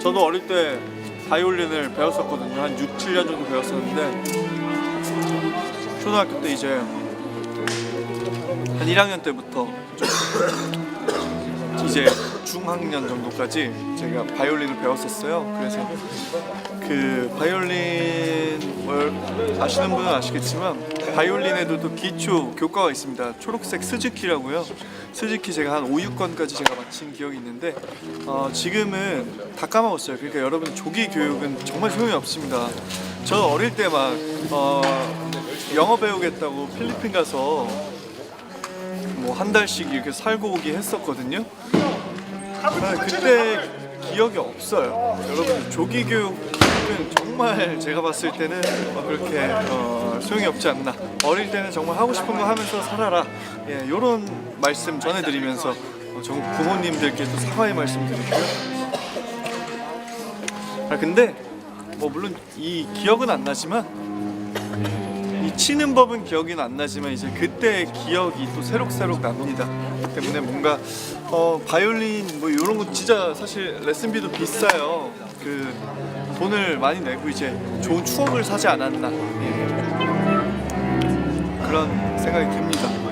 저도 어릴 때 바이올린을 배웠었거든요. 한 6, 7년 정도 배웠었는데 초등학교 때 이제 한 1학년 때부터 좀 이제 중학년 정도까지 제가 바이올린을 배웠었어요. 그래서 그 바이올린 뭘 아시는 분은 아시겠지만 바이올린에도 또 기초 교과가 있습니다. 초록색 스즈키라고요. 스즈키 제가 한 5, 6권까지 제가 마친 기억이 있는데 어, 지금은 다 까먹었어요. 그러니까 여러분 조기 교육은 정말 소용이 없습니다. 저 어릴 때막 어, 영어 배우겠다고 필리핀 가서 뭐 한 달씩 이렇게 살고 오기 했었거든요. 아, 그때 기억이 없어요. 여러분 조기 교육은 정말 제가 봤을 때는 어, 그렇게 어, 소용이 없지 않나. 어릴 때는 정말 하고 싶은 거 하면서 살아라. 예, 이런 말씀 전해드리면서 어, 저 부모님들께 도 사과의 말씀 드리고요. 아 근데 뭐 물론 이 기억은 안 나지만 이 치는 법은 기억이 안 나지만 이제 그때의 기억이 또 새록새록 납니다. 때문에 뭔가 어 바이올린 뭐 이런 거 진짜 사실 레슨비도 비싸요. 그 돈을 많이 내고 이제 좋은 추억을 사지 않았나 예. 그런 생각이 듭니다.